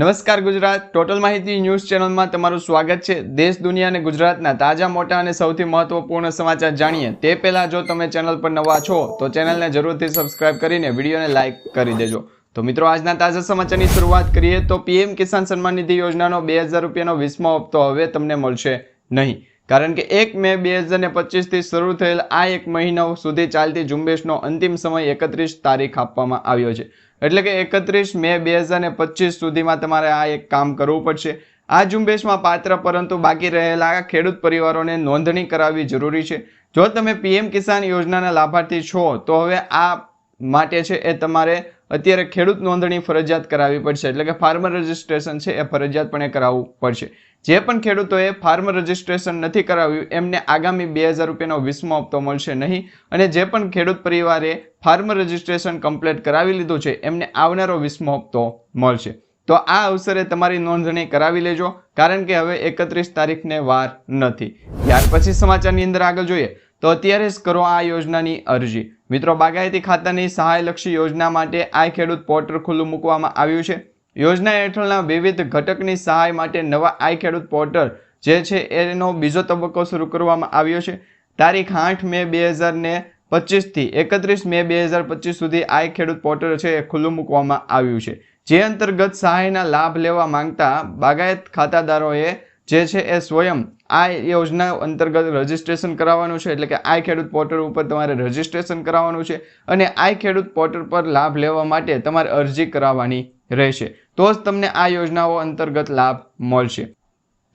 નમસ્કાર ગુજરાત. ટોટલ માહિતી ન્યૂઝ ચેનલમાં તમારું સ્વાગત છે. દેશ, દુનિયા અને ગુજરાતના તાજા, મોટા અને સૌથી મહત્વપૂર્ણ સમાચાર જાણીએ. તે પહેલા જો તમે ચેનલ પર નવા છો, તો ચેનલને જરૂરથી સબસ્ક્રાઇબ કરીને વિડીયોને લાઇક કરી દેજો. તો મિત્રો, આજના તાજા સમાચારની શરૂઆત કરીએ તો પીએમ કિસાન સન્માન નિધિ યોજનાનો બે હજાર રૂપિયાનો વીસમો હપ્તો હવે તમને મળશે નહીં. કારણ કે એક મે બે હજાર ને પચીસથી શરૂ થયેલ આ એક મહિના સુધી ચાલતી ઝુંબેશનો અંતિમ સમય એકત્રીસ તારીખ આપવામાં આવ્યો છે. એટલે કે એકત્રીસ મે બે હજાર ને પચીસ સુધીમાં તમારે આ એક કામ કરવું પડશે. આ ઝુંબેશમાં પાત્ર પરંતુ બાકી રહેલા ખેડૂત પરિવારોને નોંધણી કરાવવી જરૂરી છે. જો તમે પીએમ કિસાન યોજનાના લાભાર્થી છો, તો હવે આ માટે છે એ તમારે અત્યારે ખેડૂત નોંધણી ફરજિયાત કરાવવી પડશે. એટલે કે ફાર્મર રજિસ્ટ્રેશન છે એ ફરજિયાતપણે કરાવવું પડશે. જે પણ ખેડૂતોએ ફાર્મર રજિસ્ટ્રેશન નથી કરાવ્યું, એમને આગામી બે હજાર રૂપિયાનો વીસમો હપ્તો મળશે નહીં. અને જે પણ ખેડૂત પરિવારે ફાર્મર રજિસ્ટ્રેશન કમ્પ્લીટ કરાવી લીધું છે, એમને આવનારો વીસમો હપ્તો મળશે. તો આ અવસરે તમારી નોંધણી કરાવી લેજો, કારણ કે હવે એકત્રીસ તારીખને વાર નથી. ત્યાર પછી સમાચારની અંદર આગળ જોઈએ. તો અત્યારે જ કરો આ યોજનાની અરજી. મિત્રો, બાગાયતી ખાતાની સહાયલક્ષી યોજના માટે આ ખેડૂત પોર્ટલ ખુલ્લું મૂકવામાં આવ્યું છે. યોજના હેઠળના વિવિધ ઘટકની સહાય માટે નવા આઈ ખેડૂત પોર્ટલ જે છે, એનો બીજો તબક્કો શરૂ કરવામાં આવ્યો છે. તારીખ આઠ મે બે હજાર ને પચીસથી એકત્રીસ મે બે હજાર પચીસ સુધી આઈ ખેડૂત પોર્ટલ છે, એ ખુલ્લું મૂકવામાં આવ્યું છે. જે અંતર્ગત સહાયના લાભ લેવા માંગતા બાગાયત ખાતાદારોએ જે છે એ સ્વયં આ યોજના અંતર્ગત રજીસ્ટ્રેશન કરાવવાનું છે. એટલે કે આઈ ખેડૂત પોર્ટલ ઉપર તમારે રજીસ્ટ્રેશન કરાવવાનું છે અને આઈ ખેડૂત પોર્ટલ પર લાભ લેવા માટે તમારે અરજી કરાવવાની રહેશે. તો જ તમને આ યોજનાઓ અંતર્ગત લાભ મળશે.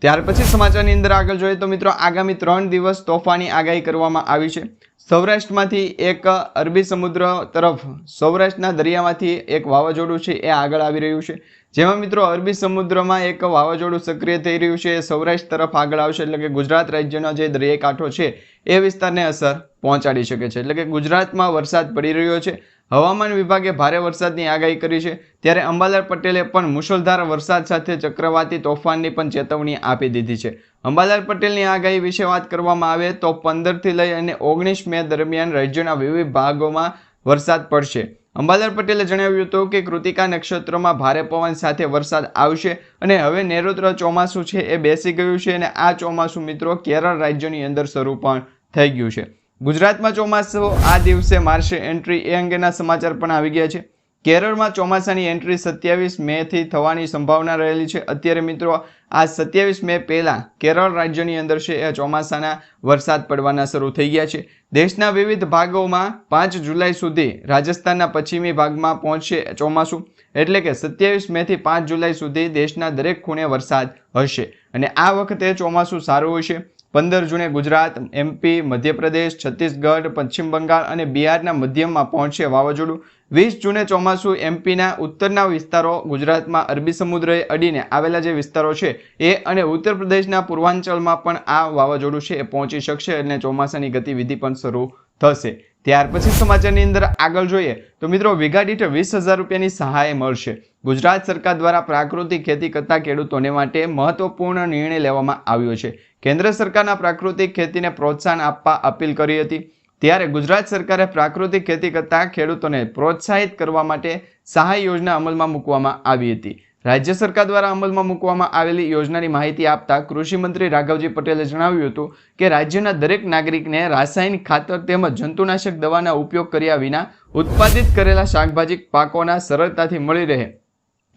ત્યાર પછી સમાચારની અંદર આગળ જોઈએ તો મિત્રો આગામી ત્રણ દિવસ તોફાની આગાહી કરવામાં આવી છે. સૌરાષ્ટ્રમાંથી એક અરબી સમુદ્ર તરફ, સૌરાષ્ટ્રના દરિયામાંથી એક વાવાઝોડું છે, એ આગળ આવી રહ્યું છે. જેમાં મિત્રો અરબી સમુદ્રમાં એક વાવાઝોડું સક્રિય થઈ રહ્યું છે, એ સૌરાષ્ટ્ર તરફ આગળ આવશે, એટલે કે ગુજરાત રાજ્યનો જે દરિયાઈ કાંઠો છે, એ વિસ્તારને અસર પહોંચાડી શકે છે. એટલે કે ગુજરાતમાં વરસાદ પડી રહ્યો છે. હવામાન વિભાગે ભારે વરસાદની આગાહી કરી છે. ત્યારે અંબાલાલ પટેલે પણ મુશળધાર વરસાદ સાથે ચક્રવાતી તોફાનની પણ ચેતવણી આપી દીધી છે. અંબાલાલ પટેલની આગાહી વિશે વાત કરવામાં આવે તો પંદરથી લઈ અને ઓગણીસ મે દરમિયાન રાજ્યના વિવિધ ભાગોમાં વરસાદ પડશે. અંબાલાલ પટેલે જણાવ્યું હતું કે કૃતિકા નક્ષત્રમાં ભારે પવન સાથે વરસાદ આવશે અને હવે નેરોત્ર ચોમાસું છે એ બેસી ગયું છે અને આ ચોમાસું મિત્રો કેરળ રાજ્યની અંદર શરૂ પણ થઈ ગયું છે. ગુજરાતમાં ચોમાસું આ દિવસે મારશે એન્ટ્રી એ અંગેના સમાચાર પણ આવી ગયા છે. કેરળમાં ચોમાસાની એન્ટ્રી સત્યાવીસ મેથી થવાની સંભાવના રહેલી છે. અત્યારે મિત્રો, આ સત્યાવીસ મે પહેલાં કેરળ રાજ્યની અંદર છે, એ ચોમાસાના વરસાદ પડવાના શરૂ થઈ ગયા છે. દેશના વિવિધ ભાગોમાં પાંચ જુલાઈ સુધી રાજસ્થાનના પશ્ચિમી ભાગમાં પહોંચશે ચોમાસું. એટલે કે સત્યાવીસ મેથી પાંચ જુલાઈ સુધી દેશના દરેક ખૂણે વરસાદ હશે. અને આ વખતે ચોમાસું સારું હશે. પંદર જૂને ગુજરાત એમપી મધ્યપ્રદેશ, છત્તીસગઢ, પશ્ચિમ બંગાળ અને બિહારના મધ્યમાં પહોંચશે વાવાઝોડું. વીસ જૂને ચોમાસું એમપીના ઉત્તરના વિસ્તારો ગુજરાતમાં અરબી સમુદ્રએ અડીને આવેલા જે વિસ્તારો છે, એ અને ઉત્તર પ્રદેશના પૂર્વાંચલમાં પણ આ વાવાઝોડું છે એ પહોંચી શકશે અને ચોમાસાની ગતિવિધિ પણ શરૂ થશે. ત્યાર પછી સમાચારની અંદર આગળ જોઈએ તો મિત્રો વીઘા દીઠ વીસ હજાર રૂપિયાની સહાય મળશે. ગુજરાત સરકાર દ્વારા પ્રાકૃતિક ખેતી કરતા ખેડૂતોને માટે મહત્વપૂર્ણ નિર્ણય લેવામાં આવ્યો છે. કેન્દ્ર સરકારના પ્રાકૃતિક ખેતીને પ્રોત્સાહન આપવા અપીલ કરી હતી. ત્યારે ગુજરાત સરકારે પ્રાકૃતિક ખેતી કરતા ખેડૂતોને પ્રોત્સાહિત કરવા માટે સહાય યોજના અમલમાં મૂકવામાં આવી હતી. રાજ્ય સરકાર દ્વારા અમલમાં મૂકવામાં આવેલી યોજનાની માહિતી આપતા કૃષિમંત્રી રાઘવજી પટેલે જણાવ્યું હતું કે રાજ્યના દરેક નાગરિકને રાસાયણિક ખાતર તેમજ જંતુનાશક દવાના ઉપયોગ કર્યા વિના ઉત્પાદિત કરેલા શાકભાજી પાકોના સરળતાથી મળી રહે.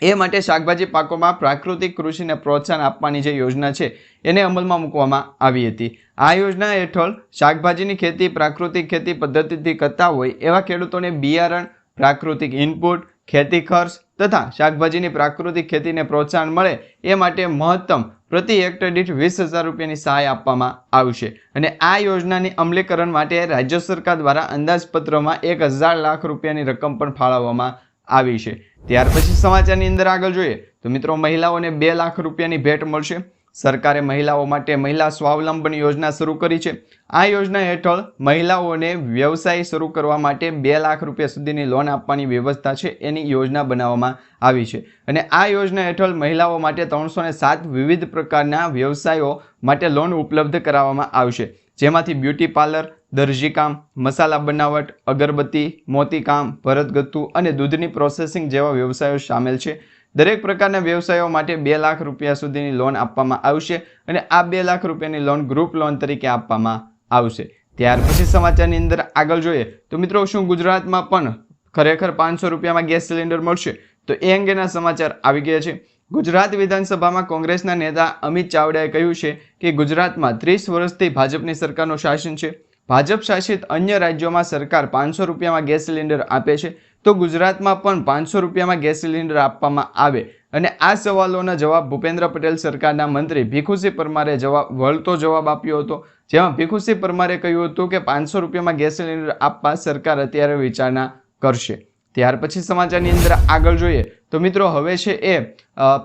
એ માટે શાકભાજી પાકોમાં પ્રાકૃતિક કૃષિને પ્રોત્સાહન આપવાની જે યોજના છે, એને અમલમાં મૂકવામાં આવી હતી. આ યોજના હેઠળ શાકભાજીની ખેતી પ્રાકૃતિક ખેતી પદ્ધતિથી કરતા હોય એવા ખેડૂતોને બિયારણ, પ્રાકૃતિક ઇનપુટ ખેતી ખર્ચ તથા શાકભાજીની પ્રાકૃતિક ખેતીને પ્રોત્સાહન મળે એ માટે મહત્તમ પ્રતિ હેક્ટર દીઠ વીસ હજાર રૂપિયાની સહાય આપવામાં આવશે. અને આ યોજનાની અમલીકરણ માટે રાજ્ય સરકાર દ્વારા અંદાજપત્રમાં એક હજાર લાખ રૂપિયાની રકમ પણ ફાળવવામાં આવી છે. ત્યાર પછી સમાચારની અંદર આગળ જોઈએ. તો મિત્રો, મહિલાઓને બે લાખ રૂપિયાની ભેટ મળશે. સરકારે મહિલાઓ માટે મહિલા સ્વાવલંબન યોજના શરૂ કરી છે. આ યોજના હેઠળ મહિલાઓને વ્યવસાય શરૂ કરવા માટે બે લાખ રૂપિયા સુધીની લોન આપવાની વ્યવસ્થા છે એની યોજના બનાવવામાં આવી છે. અને આ યોજના હેઠળ મહિલાઓ માટે ત્રણસો સાત વિવિધ પ્રકારના વ્યવસાયો માટે લોન ઉપલબ્ધ કરાવવામાં આવશે. જેમાંથી બ્યુટી પાર્લર દરજીકામ મસાલા બનાવટ, અગરબત્તી મોતીકામ ભરતગથ્થુ અને દૂધની પ્રોસેસિંગ જેવા વ્યવસાયો સામેલ છે. દરેક પ્રકારના વ્યવસાયો માટે બે લાખ રૂપિયા સુધીની લોન આપવામાં આવશે અને આ બે લાખ રૂપિયાની લોન ગ્રુપ લોન તરીકે આપવામાં આવશે. ત્યાર પછી સમાચારની અંદર આગળ જોઈએ તો મિત્રો શું ગુજરાતમાં પણ ખરેખર પાંચસો રૂપિયામાં ગેસ સિલિન્ડર મળશે? તો એ અંગેના સમાચાર આવી ગયા છે. ગુજરાત વિધાનસભામાં કોંગ્રેસના નેતા અમિત ચાવડાએ કહ્યું છે કે ગુજરાતમાં ત્રીસ વર્ષથી ભાજપની સરકારનું શાસન છે. ભાજપ શાસિત અન્ય રાજ્યોમાં સરકાર પાંચસો રૂપિયામાં ગેસ સિલિન્ડર આપે છે, તો ગુજરાતમાં પણ પાંચસો રૂપિયામાં ગેસ સિલિન્ડર આપવામાં આવે. અને આ સવાલોના જવાબ ભૂપેન્દ્ર પટેલ સરકારના મંત્રી ભીખુસિંહ પરમારે જવાબ, વળતો જવાબ આપ્યો હતો. જેમાં ભીખુસિંહ પરમારે કહ્યું હતું કે પાંચસો રૂપિયામાં ગેસ સિલિન્ડર આપવા સરકાર અત્યારે વિચારણા કરશે. ત્યાર પછી સમાચારની અંદર આગળ જોઈએ, તો મિત્રો હવે છે એ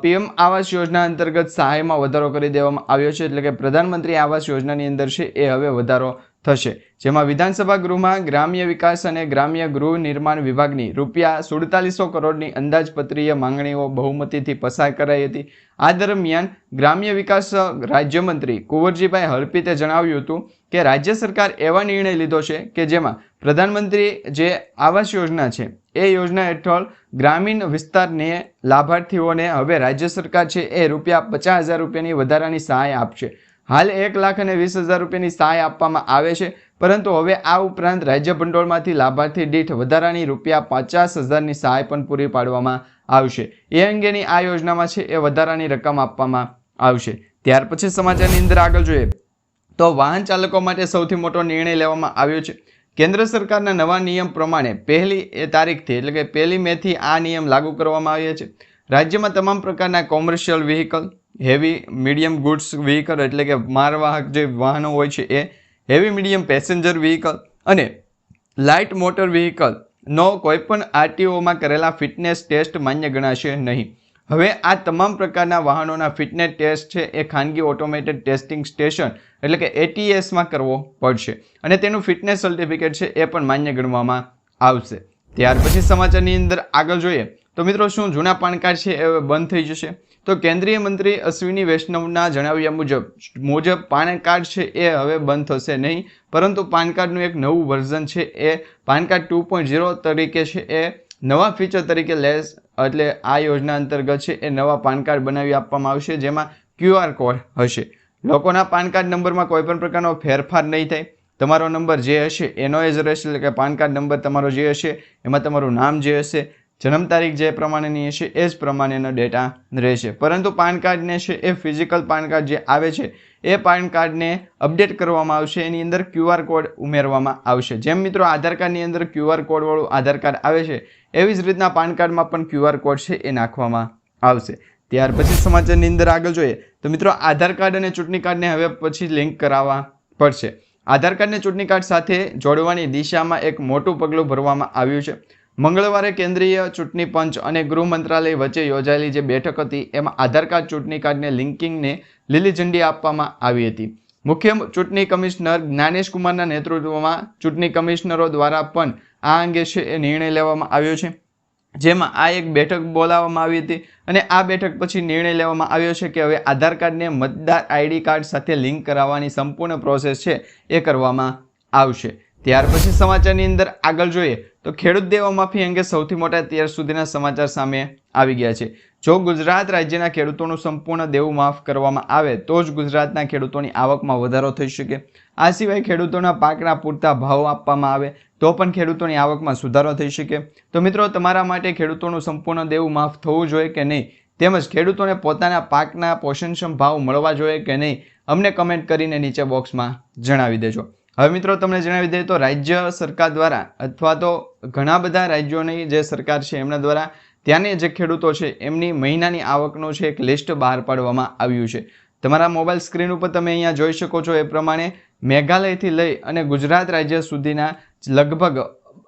પીએમ આવાસ યોજના અંતર્ગત સહાયમાં વધારો કરી દેવામાં આવ્યો છે. એટલે કે પ્રધાનમંત્રી આવાસ યોજનાની અંદર છે એ હવે વધારો થશે. જેમાં વિધાનસભા ગૃહમાં ગ્રામ્ય વિકાસ અને ગ્રામ્ય ગૃહ નિર્માણ વિભાગની રૂપિયા સુડતાલીસો કરોડની અંદાજપત્રીય માંગણીઓ બહુમતીથી પસાર કરાઈ હતી. આ દરમિયાન ગ્રામ્ય વિકાસ રાજ્યમંત્રી કુંવરજીભાઈ હરપીતે જણાવ્યું હતું કે રાજ્ય સરકાર એવા નિર્ણય લીધો છે કે જેમાં પ્રધાનમંત્રી જે આવાસ યોજના છે, એ યોજના હેઠળ ગ્રામીણ વિસ્તારને લાભાર્થીઓને હવે રાજ્ય સરકાર છે એ રૂપિયા પચાસ હજાર રૂપિયાની વધારાની સહાય આપશે. હાલ એક લાખ અને વીસ હજાર રૂપિયાની સહાય આપવામાં આવે છે. પરંતુ હવે આ ઉપરાંત રાજ્ય ભંડોળમાંથી લાભાર્થી દીઠ વધારાની રૂપિયા પચાસ હજારની સહાય પણ પૂરી પાડવામાં આવશે. એ અંગેની આ યોજનામાં છે એ વધારાની રકમ આપવામાં આવશે. ત્યાર પછી સમાચારની અંદર આગળ જોઈએ. તો વાહન ચાલકો માટે સૌથી મોટો નિર્ણય લેવામાં આવ્યો છે. કેન્દ્ર સરકારના નવા નિયમ પ્રમાણે પહેલી એ તારીખથી એટલે કે પહેલી મેથી આ નિયમ લાગુ કરવામાં આવ્યા છે. રાજ્યમાં તમામ પ્રકારના commercial vehicle heavy medium goods vehicle એટલે કે મારવાહક જે વાહનો હોય છે એ હેવી મીડિયમ પેસેન્જર વ્હીકલ અને લાઇટ મોટર વ્હીકલ નો કોઈપણ આરટીઓમાં કરેલા ફિટનેસ ટેસ્ટ માન્ય ગણાશે નહીં. હવે આ તમામ પ્રકારના વાહનોના ફિટનેસ ટેસ્ટ છે એ ખાનગી ઓટોમેટેડ ટેસ્ટિંગ સ્ટેશન એટલે કે એટીએસમાં કરવો પડશે અને તેનું ફિટનેસ સર્ટિફિકેટ છે એ પણ માન્ય ગણવામાં આવશે. ત્યાર પછી સમાચારની અંદર આગળ જોઈએ. તો મિત્રો, શું જૂના પાન કાર્ડ છે એ બંધ થઈ જશે? તો કેન્દ્રીય મંત્રી અશ્વિની વૈષ્ણવના જણાવ્યા મુજબ મુજબ પાન કાર્ડ છે એ હવે બંધ થશે નહીં, પરંતુ પાન કાર્ડનું એક નવું વર્ઝન છે એ PAN card two point zero તરીકે છે એ નવા ફીચર તરીકે લેસ એટલે આ યોજના અંતર્ગત છે એ નવા પાન કાર્ડ બનાવી આપવામાં આવશે, જેમાં ક્યુઆર કોડ હશે. લોકોના પાન કાર્ડ નંબરમાં કોઈ પણ પ્રકારનો ફેરફાર નહીં થાય. તમારો નંબર જે હશે, એનો એ જ રહેશે, એટલે કે પાન કાર્ડ નંબર તમારો જે હશે, એમાં તમારું નામ જે હશે જન્મ તારીખ જે પ્રમાણેની હશે એ જ પ્રમાણેનો ડેટા રહેશે. પરંતુ પાન કાર્ડને છે એ ફિઝિકલ પાન કાર્ડ જે આવે છે, એ પાન કાર્ડને અપડેટ કરવામાં આવશે. એની અંદર ક્યુઆર કોડ ઉમેરવામાં આવશે. જેમ મિત્રો આધાર કાર્ડની અંદર ક્યુઆર કોડવાળું આધાર કાર્ડ આવે છે, એવી જ રીતના પાન કાર્ડમાં પણ ક્યુઆર કોડ છે એ નાખવામાં આવશે. ત્યાર પછી સમાચારની અંદર આગળ જોઈએ, તો મિત્રો આધાર કાર્ડ અને ચૂંટણી કાર્ડને હવે પછી લિંક કરાવવા પડશે. આધાર કાર્ડને ચૂંટણી કાર્ડ સાથે જોડવાની દિશામાં એક મોટું પગલું ભરવામાં આવ્યું છે. મંગળવારે કેન્દ્રીય ચૂંટણી પંચ અને ગૃહ મંત્રાલય વચ્ચે યોજાયેલી જે બેઠક હતી, એમાં આધાર કાર્ડ ચૂંટણી કાર્ડને લિંકિંગને લીલી ઝંડી આપવામાં આવી હતી. મુખ્ય ચૂંટણી કમિશનર જ્ઞાનેશ કુમારના નેતૃત્વમાં ચૂંટણી કમિશનરો દ્વારા પણ આ અંગે છે એ નિર્ણય લેવામાં આવ્યો છે. જેમાં આ એક બેઠક બોલાવવામાં આવી હતી અને આ બેઠક પછી નિર્ણય લેવામાં આવ્યો છે કે હવે આધાર કાર્ડને મતદાર આઈડી કાર્ડ સાથે લિંક કરાવવાની સંપૂર્ણ પ્રોસેસ છે એ કરવામાં આવશે. ત્યાર પછી સમાચારની અંદર આગળ જોઈએ તો ખેડૂત દેવા માફી અંગે સૌથી મોટા અત્યાર સુધીના સમાચાર સામે આવી ગયા છે. જો ગુજરાત રાજ્યના ખેડૂતોનું સંપૂર્ણ દેવું માફ કરવામાં આવે તો જ ગુજરાતના ખેડૂતોની આવકમાં વધારો થઈ શકે. આ સિવાય ખેડૂતોના પાકના પૂરતા ભાવ આપવામાં આવે તો પણ ખેડૂતોની આવકમાં સુધારો થઈ શકે. તો મિત્રો, તમારા માટે ખેડૂતોનું સંપૂર્ણ દેવું માફ થવું જોઈએ કે નહીં? તેમજ ખેડૂતોને પોતાના પાકના પોષણક્ષમ ભાવ મળવા જોઈએ કે નહીં? અમને કમેન્ટ કરીને નીચે બોક્સમાં જણાવી દેજો. હવે મિત્રો તમને જણાવી દઈએ તો રાજ્ય સરકાર દ્વારા અથવા તો ઘણા બધા રાજ્યોની જે સરકાર છે એમના દ્વારા ત્યાંની જે ખેડૂતો છે એમની મહિનાની આવકનું છે એક લિસ્ટ બહાર પાડવામાં આવ્યું છે. તમારા મોબાઈલ સ્ક્રીન ઉપર તમે અહીંયા જોઈ શકો છો એ પ્રમાણે મેઘાલયથી લઈ અને ગુજરાત રાજ્ય સુધીના લગભગ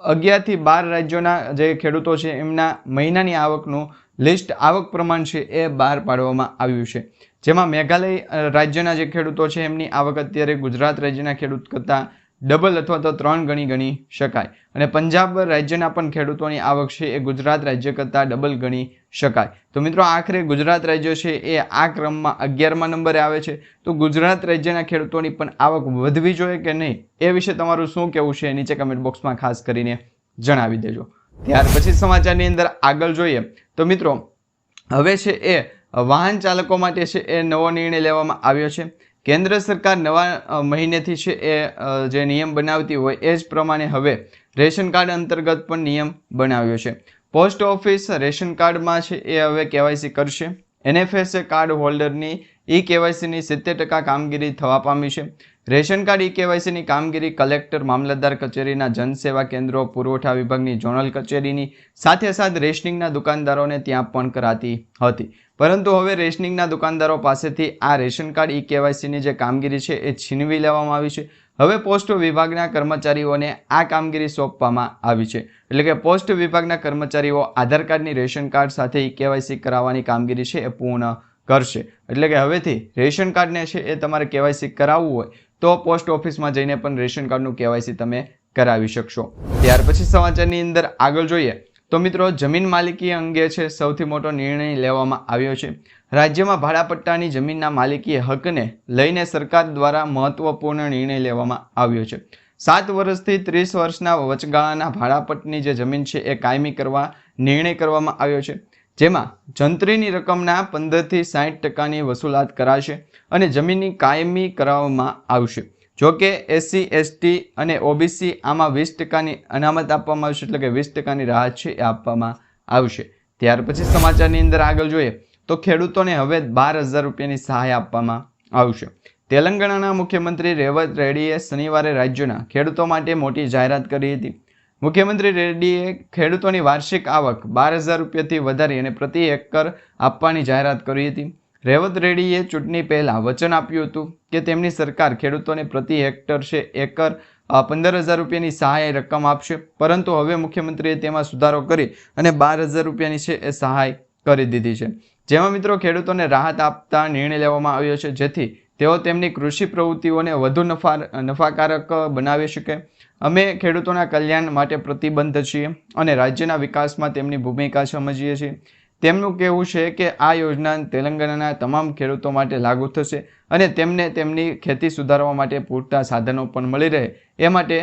અગિયારથી બાર રાજ્યોના જે ખેડૂતો છે એમના મહિનાની આવકનું લિસ્ટ આવક પ્રમાણ છે એ બહાર પાડવામાં આવ્યું છે. જેમાં મેઘાલય રાજ્યના જે ખેડૂતો છે, એમની આવક અત્યારે ગુજરાત રાજ્યના ખેડૂત કરતાં ડબલ અથવા તો ત્રણ ગણી ગણી શકાય. અને પંજાબ રાજ્યના પણ ખેડૂતોની આવક છે, એ ગુજરાત રાજ્ય કરતાં ડબલ ગણી શકાય. તો મિત્રો, આખરે ગુજરાત રાજ્ય છે, એ આ ક્રમમાં અગિયારમા નંબરે આવે છે. તો ગુજરાત રાજ્યના ખેડૂતોની પણ આવક વધવી જોઈએ કે નહીં? એ વિશે તમારું શું કહેવું છે નીચે કમેન્ટ બોક્સમાં ખાસ કરીને જણાવી દેજો. ત્યાર પછી સમાચારની અંદર આગળ જોઈએ. તો મિત્રો, હવે છે એ વાહન ચાલકો માટે છે એ નવો નિર્ણય લેવામાં આવ્યો છે. કેન્દ્ર સરકાર નવા મહિનેથી છે એ જે નિયમ બનાવતી હોય એ જ પ્રમાણે હવે રેશન કાર્ડ અંતર્ગત પણ નિયમ બનાવ્યો છે. પોસ્ટ ઓફિસ રેશન કાર્ડમાં છે એ હવે કેવાયસી કરશે. એનએફએસએ કાર્ડ હોલ્ડરની ઈ કેવાયસીની સિત્તેર ટકા કામગીરી થવા પામી છે. રેશન કાર્ડ ઈ કેવાયસીની કામગીરી કલેક્ટર, મામલતદાર કચેરીના જનસેવા કેન્દ્રો, પુરવઠા વિભાગની ઝોનલ કચેરીની સાથે સાથ રેશનિંગના દુકાનદારોને ત્યાં પણ કરાતી હતી. પરંતુ હવે રેશનિંગના દુકાનદારો પાસેથી આ રેશન કાર્ડ, ઈ કેવાયસીની જે કામગીરી છે એ છીનવી લેવામાં આવી છે. હવે પોસ્ટ વિભાગના કર્મચારીઓને આ કામગીરી સોંપવામાં આવી છે. એટલે કે પોસ્ટ વિભાગના કર્મચારીઓ આધાર કાર્ડની રેશન કાર્ડ સાથે ઈ કેવાયસી કરાવવાની કામગીરી છે એ પૂર્ણ કરશે. એટલે કે હવેથી રેશન કાર્ડને છે એ તમારે કેવાયસી કરાવવું હોય તો પોસ્ટ ઓફિસમાં જઈને પણ રેશન કાર્ડનું કેવાયસી તમે કરાવી શકશો. ત્યાર પછી સમાચારની અંદર આગળ જોઈએ. તો મિત્રો, જમીન માલિકી અંગે છે સૌથી મોટો નિર્ણય લેવામાં આવ્યો છે. રાજ્યમાં ભાડાપટ્ટાની જમીનના માલિકી હકને લઈને સરકાર દ્વારા મહત્વપૂર્ણ નિર્ણય લેવામાં આવ્યો છે. સાત વર્ષથી ત્રીસ વર્ષના વચગાળાના ભાડાપટ્ટની જે જમીન છે એ કાયમી કરવા નિર્ણય કરવામાં આવ્યો છે. જેમાં જંત્રીની રકમના પંદરથી સાઠ ટકાની વસૂલાત કરાશે અને જમીનની કાયમી કરાવવામાં આવશે. જો કે એસસી એસટી અને ઓબીસી આમાં વીસ ટકાની અનામત આપવામાં આવશે, એટલે કે વીસ ટકાની રાહત છે એ આપવામાં આવશે. ત્યાર પછી સમાચારની અંદર આગળ જોઈએ, તો ખેડૂતોને હવે બાર હજાર રૂપિયાની સહાય આપવામાં આવશે. તેલંગાણાના મુખ્યમંત્રી રેવત રેડ્ડીએ શનિવારે રાજ્યના ખેડૂતો માટે મોટી જાહેરાત કરી હતી. મુખ્યમંત્રી રેડ્ડીએ ખેડૂતોની વાર્ષિક આવક બાર હજાર રૂપિયાથી વધારી અને પ્રતિ એકર આપવાની જાહેરાત કરી હતી. રેવત રેડ્ડીએ ચૂંટણી પહેલાં વચન આપ્યું હતું કે તેમની સરકાર ખેડૂતોને પ્રતિ હેક્ટર છે એકર પંદર હજાર રૂપિયાની સહાય રકમ આપશે. પરંતુ હવે મુખ્યમંત્રીએ તેમાં સુધારો કરી અને બાર હજાર રૂપિયાની છે એ સહાય કરી દીધી છે. જેમાં મિત્રો ખેડૂતોને રાહત આપતા નિર્ણય લેવામાં આવ્યો છે, જેથી તેઓ તેમની કૃષિ પ્રવૃત્તિઓને વધુ નફા, નફાકારક બનાવી શકે. અમે ખેડૂતોના કલ્યાણ માટે પ્રતિબદ્ધ છીએ અને રાજ્યના વિકાસમાં તેમની ભૂમિકા સમજીએ છીએ. તેમનું કહેવું છે કે આ યોજના તેલંગાણાના તમામ ખેડૂતો માટે લાગુ થશે અને તેમને તેમની ખેતી સુધારવા માટે પૂરતા સાધનો પણ મળી રહે. એ માટે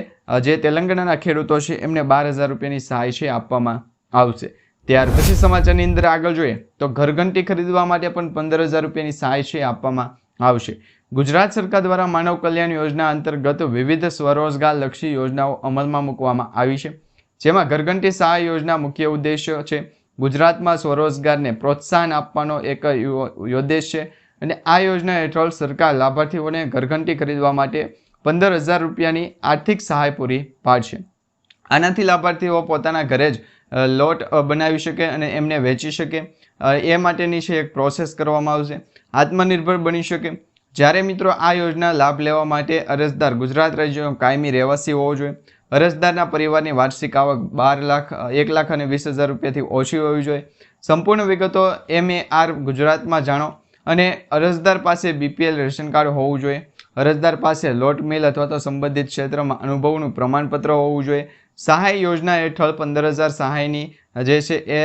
જે તેલંગાણાના ખેડૂતો છે, એમને બાર હજાર રૂપિયાની સહાય છે આપવામાં આવશે. ત્યાર પછી સમાચારની અંદર આગળ જોઈએ, તો ઘરઘંટી ખરીદવા માટે પણ પંદર હજાર રૂપિયાની સહાય છે આપવામાં આવશે. ગુજરાત સરકાર દ્વારા માનવ કલ્યાણ યોજના અંતર્ગત વિવિધ સ્વરોજગાર લક્ષી યોજનાઓ અમલમાં મૂકવામાં આવી છે. જેમાં ઘરઘંટી સહાય યોજના મુખ્ય ઉદ્દેશ્ય છે ગુજરાતમાં સ્વરોજગારને પ્રોત્સાહન આપવાનો એક યુ- ઉદ્દેશ છે. અને આ યોજના હેઠળ સરકાર લાભાર્થીઓને ઘરઘંટી ખરીદવા માટે પંદર હજાર રૂપિયાની આર્થિક સહાય પૂરી પાડશે. આનાથી લાભાર્થીઓ પોતાના ઘરે જ લોટ બનાવી શકે અને એમને વેચી શકે. એ માટેની છે એક પ્રોસેસ કરવામાં આવશે. આત્મનિર્ભર બની શકે. જ્યારે મિત્રો આ યોજના લાભ લેવા માટે અરજદાર ગુજરાત રાજ્યનો કાયમી રહેવાસી હોવો જોઈએ અરજદારના પરિવારની વાર્ષિક આવક બાર લાખ એક લાખ અને વીસ હજાર રૂપિયાથી ઓછી હોવી જોઈએ. સંપૂર્ણ વિગતો એમ એ આર ગુજરાતમાં જાણો અને અરજદાર પાસે બીપીએલ રેશન કાર્ડ હોવું જોઈએ. અરજદાર પાસે લોટ, મિલ અથવા તો સંબંધિત ક્ષેત્રમાં અનુભવનું પ્રમાણપત્ર હોવું જોઈએ. સહાય યોજના હેઠળ પંદર હજાર સહાયની જે છે એ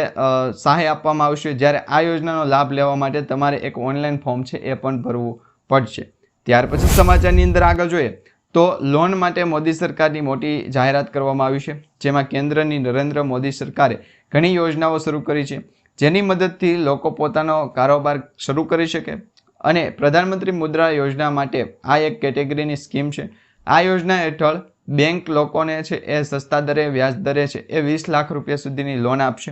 સહાય આપવામાં આવશે. જ્યારે આ યોજનાનો લાભ લેવા માટે તમારે એક ઓનલાઈન ફોર્મ છે એ પણ ભરવું પડશે. ત્યાર પછી સમાચારની અંદર આગળ જોઈએ. તો લોન માટે મોદી સરકારની મોટી જાહેરાત કરવામાં આવી છે, જેમાં કેન્દ્રની નરેન્દ્ર મોદી સરકારે ઘણી યોજનાઓ શરૂ કરી છે, જેની મદદથી લોકો પોતાનો કારોબાર શરૂ કરી શકે અને પ્રધાનમંત્રી મુદ્રા યોજના માટે આ એક કેટેગરીની સ્કીમ છે. આ યોજના હેઠળ બેંક લોકોને છે એ સસ્તા દરે, વ્યાજ દરે છે એ વીસ લાખ રૂપિયા સુધીની લોન આપશે.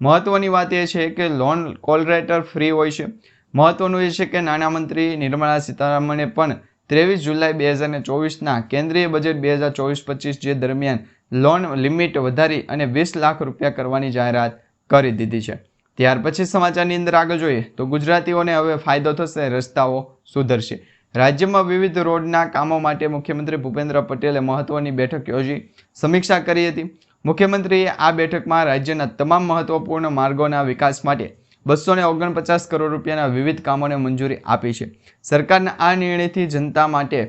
મહત્વની વાત એ છે કે લોન કોલ રેટર ફ્રી હોય છે. મહત્વનું એ છે કે નાણામંત્રી નિર્મલા સીતારામને પણ ત્રેવીસ જુલાઈ બે હજાર ચોવીસના કેન્દ્રીય બજેટ બે હજાર ચોવીસ પચીસ જે દરમિયાન લોન લિમિટ વધારી અને વીસ લાખ રૂપિયા કરવાની જાહેરાત કરી દીધી છે. ત્યાર પછી સમાચારની અંદર આગળ જોઈએ તો ગુજરાતીઓને હવે ફાયદો થશે, રસ્તાઓ સુધરશે. રાજ્યમાં વિવિધ રોડના કામો માટે મુખ્યમંત્રી ભૂપેન્દ્ર પટેલે મહત્વની બેઠક યોજી સમીક્ષા કરી હતી. મુખ્યમંત્રીએ આ બેઠકમાં રાજ્યના તમામ મહત્વપૂર્ણ માર્ગોના વિકાસ માટે બસો ને ઓગણપચાસ કરોડ રૂપિયાના વિવિધ કામોને મંજૂરી આપી છે. સરકારના આ નિર્ણયથી જનતા માટે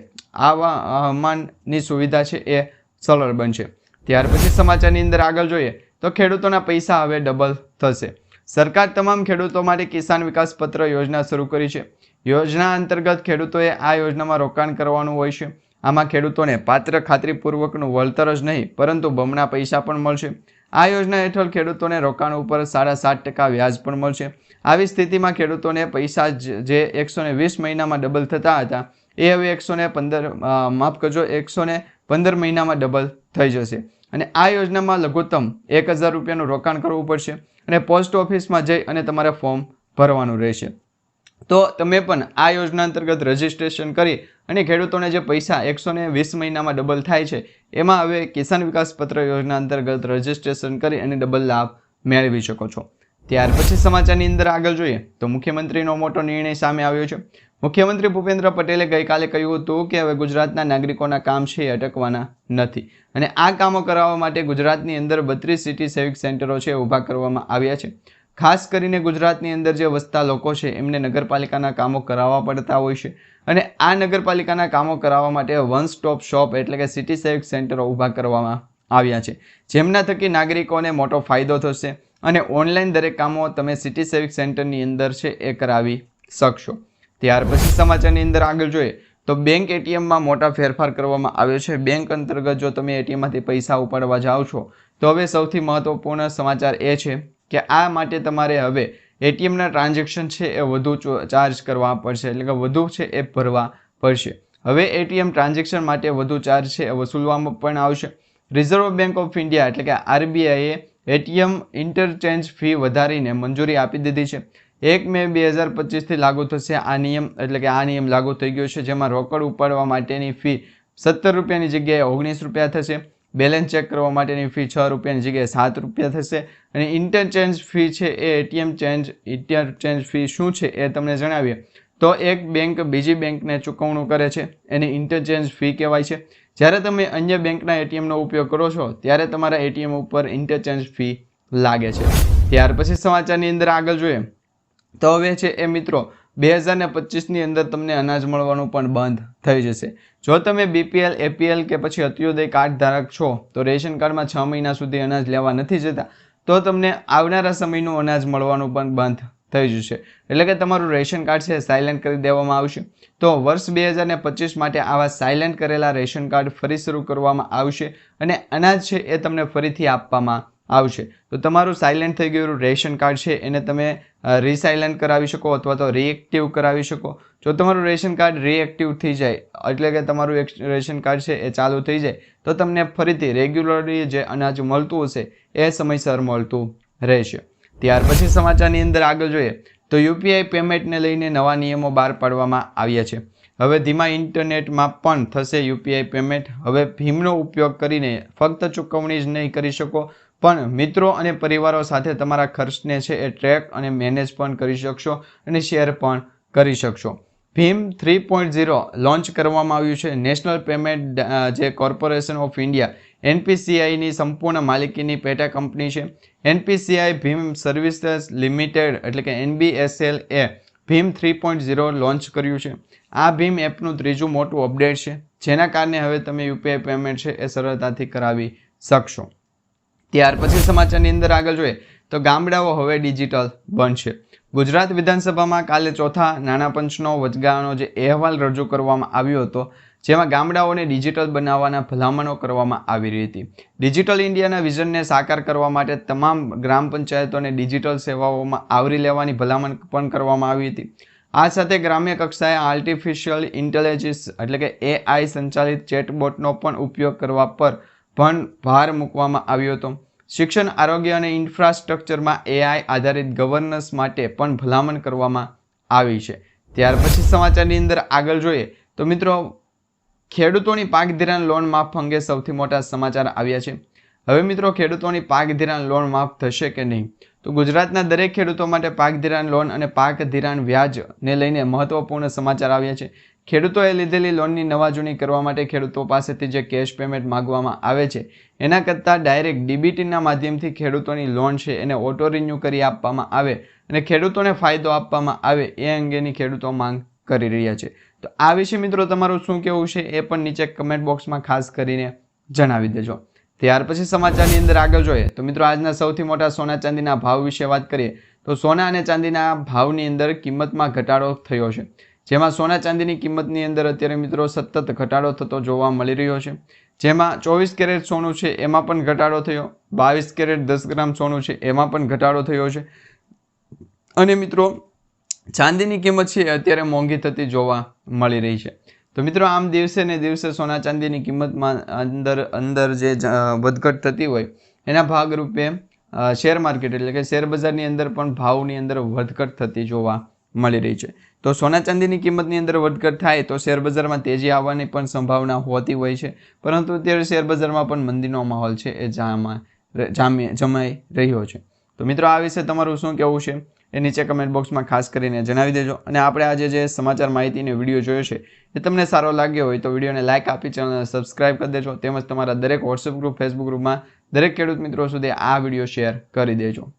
આવા હવામાનની સુવિધા છે એ સરળ બનશે. ત્યાર પછી સમાચારની અંદર આગળ જોઈએ તો ખેડૂતોના પૈસા હવે ડબલ થશે. સરકાર તમામ ખેડૂતો માટે કિસાન વિકાસ પત્ર યોજના શરૂ કરી છે. યોજના અંતર્ગત ખેડૂતોએ આ યોજનામાં રોકાણ કરવાનું હોય છે. આમાં ખેડૂતોને પાત્ર ખાતરીપૂર્વકનું વળતર જ નહીં, પરંતુ બમણા પૈસા પણ મળશે. આ યોજના હેઠળ ખેડૂતોને રોકાણ ઉપર સાડા સાત ટકા વ્યાજ પણ મળશે. આવી સ્થિતિમાં ખેડૂતોને પૈસા જ- એકસો વીસ મહિનામાં ડબલ થતા હતા, એ હવે એકસો પંદર માફ કરજો એકસો પંદર મહિનામાં ડબલ થઈ જશે. અને આ યોજનામાં લઘુત્તમ એક હજાર રૂપિયાનું રોકાણ કરવું પડશે અને પોસ્ટ ઓફિસમાં જઈ અને તમારે ફોર્મ ભરવાનું રહેશે. તો તમે પણ આ યોજના અંતર્ગત રજીસ્ટ્રેશન કરી અને ખેડૂતોને જે પૈસા એકસો ને વીસ મહિનામાં ડબલ થાય છે, એમાં હવે કિસાન વિકાસ પત્ર યોજના અંતર્ગત રજીસ્ટ્રેશન કરી અને ડબલ લાભ મેળવી શકો છો. ત્યાર પછી સમાચારની અંદર આગળ જોઈએ, તો મુખ્યમંત્રીનો મોટો નિર્ણય સામે આવ્યો છે. મુખ્યમંત્રી ભૂપેન્દ્ર પટેલે ગઈકાલે કહ્યું હતું કે હવે ગુજરાતના નાગરિકોના કામ છે એ અટકવાના નથી અને આ કામો કરાવવા માટે ગુજરાતની અંદર બત્રીસ સિટી સેવિક સેન્ટરો છે ઊભા કરવામાં આવ્યા છે. ખાસ કરીને ગુજરાતની અંદર જે વસતા લોકો છે, એમને નગરપાલિકાના કામો કરાવવા પડતા હોય છે. અને આ નગરપાલિકાના કામો કરાવવા માટે વન સ્ટોપ શોપ એટલે કે સિટી સેવિક સેન્ટરો ઊભા કરવામાં આવ્યા છે. જેમના થકી નાગરિકોને મોટો ફાયદો થશે અને ઓનલાઈન દરેક કામો તમે સિટી સેવિક સેન્ટરની અંદર છે, એ કરાવી શકશો. ત્યાર પછી સમાચારની અંદર આગળ જોઈએ, તો બેંક એટીએમમાં મોટા ફેરફાર કરવામાં આવ્યો છે. બેંક અંતર્ગત જો તમે એટીએમમાંથી પૈસા ઉપાડવા જાઓ છો, તો હવે સૌથી મહત્વપૂર્ણ સમાચાર એ છે કે આ માટે તમારે હવે એટીએમના ટ્રાન્ઝેક્શન છે એ વધુ ચાર્જ કરવા પડશે. એટલે કે વધુ છે એ ભરવા પડશે. હવે એટીએમ ટ્રાન્ઝેક્શન માટે વધુ ચાર્જ છે એ વસૂલવામાં પણ આવશે. રિઝર્વ બેંક ઓફ ઇન્ડિયા એટલે કે આરબીઆઈએ એટીએમ ઇન્ટરચેન્જ ફી વધારીને મંજૂરી આપી દીધી છે. એક મે બે હજાર પચીસથી લાગુ થશે આ નિયમ, એટલે કે આ નિયમ લાગુ થઈ ગયો છે, જેમાં રોકડ ઉપાડવા માટેની ફી સત્તર રૂપિયાની જગ્યાએ ઓગણીસ રૂપિયા થશે. બેલેન્સ ચેક કરવા માટેની ફી છ રૂપિયાની જગ્યાએ સાત રૂપિયા થશે. અને ઇન્ટરચેન્જ ફી છે એ એટીએમ ચેન્જ, ઇન્ટરચેન્જ ફી શું છે એ તમને જણાવીએ. તો એક બેંક બીજી બેંકને ચૂકવણું કરે છે. એની ઇન્ટરચેન્જ ફી કહેવાય છે. જ્યારે તમે અન્ય બેંકના એટીએમનો ઉપયોગ કરો છો, ત્યારે તમારા એટીએમ ઉપર ઇન્ટરચેન્જ ફી લાગે છે. ત્યાર પછી સમાચારની અંદર આગળ જોઈએ. તો હવે છે એ મિત્રો બે હજાર ને પચીસની અંદર તમને અનાજ મળવાનું પણ બંધ થઈ જશે. જો તમે બીપીએલ એપીએલ કે પછી અત્યોદય કાર્ડ ધારક છો, તો રેશન કાર્ડમાં છ મહિના સુધી અનાજ લેવા નથી જતા, તો તમને આવનારા સમયનું અનાજ મળવાનું પણ બંધ થઈ જશે. એટલે કે તમારું રેશન કાર્ડ છે સાયલેન્ટ કરી દેવામાં આવશે. તો વર્ષ બે હજાર ને પચીસ માટે આવા સાયલેન્ટ કરેલા રેશન કાર્ડ ફરી શરૂ કરવામાં આવશે અને અનાજ છે એ તમને ફરીથી આપવામાં આવશે. તો તમારું સાયલેન્ટ થઈ ગયેલું રેશન કાર્ડ છે, એને તમે રિસાયલેન્ટ કરાવી શકો અથવા તો રિએક્ટિવ કરાવી શકો. જો તમારું રેશન કાર્ડ રિએક્ટિવ થઈ જાય, એટલે કે તમારું એક રેશન કાર્ડ છે એ ચાલુ થઈ જાય, તો તમને ફરીથી રેગ્યુલરલી જે અનાજ મળતું હશે, એ સમયસર મળતું રહેશે. ત્યાર પછી સમાચારની અંદર આગળ જોઈએ, તો યુપીઆઈ પેમેન્ટને લઈને નવા નિયમો બહાર પાડવામાં આવ્યા છે. હવે ધીમા ઇન્ટરનેટમાં પણ થશે યુપીઆઈ પેમેન્ટ. હવે ભીમનો ઉપયોગ કરીને ફક્ત ચૂકવણી જ નહીં કરી શકો પણ મિત્રો અને પરિવારો સાથે તમારા ખર્ચને છે એ ટ્રેક અને મેનેજ પણ કરી શકશો અને શેર પણ કરી શકશો. ભીમ થ્રી પોઈન્ટ ઝીરો લોન્ચ કરવામાં આવ્યું છે. નેશનલ પેમેન્ટ જે કોર્પોરેશન ઓફ ઇન્ડિયા એનપીસીઆઈની સંપૂર્ણ માલિકીની પેટા કંપની છે. એનપીસીઆઈ ભીમ સર્વિસીસ લિમિટેડ એટલે કે એનબીએસએલ એ ભીમ થ્રી પોઈન્ટ ઝીરો લોન્ચ કર્યું છે. આ ભીમ એપનું ત્રીજું મોટું અપડેટ છે. જેના કારણે હવે તમે યુપીઆઈ પેમેન્ટ છે એ સરળતાથી કરાવી શકશો. ત્યાર પછી સમાચારની અંદર આગળ જોઈએ તો ગામડાઓ હવે ડિજિટલ બનશે. ગુજરાત વિધાનસભામાં કાલે ચોથા નાણાં પંચનો વચગાળાનો જે અહેવાલ રજૂ કરવામાં આવ્યો હતો, જેમાં ગામડાઓને ડિજિટલ બનાવવાના ભલામણો કરવામાં આવી રહી હતી. ડિજિટલ ઇન્ડિયાના વિઝનને સાકાર કરવા માટે તમામ ગ્રામ પંચાયતોને ડિજિટલ સેવાઓમાં આવરી લેવાની ભલામણ પણ કરવામાં આવી હતી. આ સાથે ગ્રામ્ય કક્ષાએ આર્ટિફિશિયલ ઇન્ટેલિજન્સ એટલે કે એઆઈ સંચાલિત ચેટબોટનો પણ ઉપયોગ કરવા પર પણ ભાર મૂકવામાં આવ્યો હતો. શિક્ષણ, આરોગ્ય અને ઇન્ફ્રાસ્ટ્રક્ચરમાં એઆઈ આધારિત ગવર્નન્સ માટે પણ ભલામણ કરવામાં આવી છે. ત્યાર પછી સમાચારની અંદર આગળ જોઈએ તો મિત્રો, ખેડૂતોની પાક ધિરાણ લોન માફ અંગે સૌથી મોટા સમાચાર આવ્યા છે. હવે મિત્રો, ખેડૂતોની પાક ધિરાણ લોન માફ થશે કે નહીં? તો ગુજરાતના દરેક ખેડૂતો માટે પાક ધિરાણ લોન અને પાક ધિરાણ વ્યાજને લઈને મહત્વપૂર્ણ સમાચાર આવ્યા છે. ખેડૂતોએ લીધેલી લોનની નવા જૂની કરવા માટે ખેડૂતો પાસેથી જે કેશ પેમેન્ટ માગવામાં આવે છે, એના કરતાં ડાયરેક્ટ ડીબીટીના માધ્યમથી ખેડૂતોની લોન છે, એને ઓટો રિન્યૂ કરી આપવામાં આવે અને ખેડૂતોને ફાયદો આપવામાં આવે એ અંગેની ખેડૂતો માંગ કરી રહ્યા છે. તો આ વિશે મિત્રો તમારું શું કહેવું છે એ પણ નીચે કમેન્ટ બોક્સમાં ખાસ કરીને જણાવી દેજો. ત્યાર પછી સમાચારની અંદર આગળ જોઈએ. તો મિત્રો આજના સૌથી મોટા સોના ચાંદીના ભાવ વિશે વાત કરીએ તો સોના અને ચાંદીના ભાવની અંદર કિંમતમાં ઘટાડો થયો છે. જેમાં સોના ચાંદીની કિંમતની અંદર અત્યારે મિત્રો સતત ઘટાડો થતો જોવા મળી રહ્યો છે. જેમાં ચોવીસ કેરેટ સોનું છે, એમાં પણ ઘટાડો થયો. બાવીસ કેરેટ દસ ગ્રામ સોનું છે, એમાં પણ ઘટાડો થયો છે. અને મિત્રો, ચાંદીની કિંમત છે અત્યારે મોંઘી થતી જોવા મળી રહી છે. તો મિત્રો, આમ દિવસે ને દિવસે સોના ચાંદીની કિંમતમાં અંદર અંદર જે વધઘટ થતી હોય, એના ભાગરૂપે શેર માર્કેટ એટલે કે શેર બજારની અંદર પણ ભાવની અંદર વધઘટ થતી જોવા મળી રહી છે. તો સોના ચાંદીની કિંમતની અંદર વધઘટ થાય તો શેરબજારમાં તેજી આવવાની પણ સંભાવના હોતી હોય છે. પરંતુ અત્યારે શેરબજારમાં પણ મંદીનો માહોલ છે એ જામા જામી જમાઈ રહ્યો છે. તો મિત્રો, આ વિશે તમારું શું કહેવું છે એ નીચે કમેન્ટ બોક્સમાં ખાસ કરીને જણાવી દેજો. અને આપણે આજે જે સમાચાર માહિતીને વીડિયો જોયો છે એ તમને સારો લાગ્યો હોય તો વિડીયોને લાઇક આપી ચેનલને સબસ્ક્રાઇબ કરી દેજો. તેમજ તમારા દરેક વોટ્સએપ ગ્રુપ ફેસબુક ગ્રુપમાં દરેક ખેડૂત મિત્રો સુધી આ વીડિયો શેર કરી દેજો.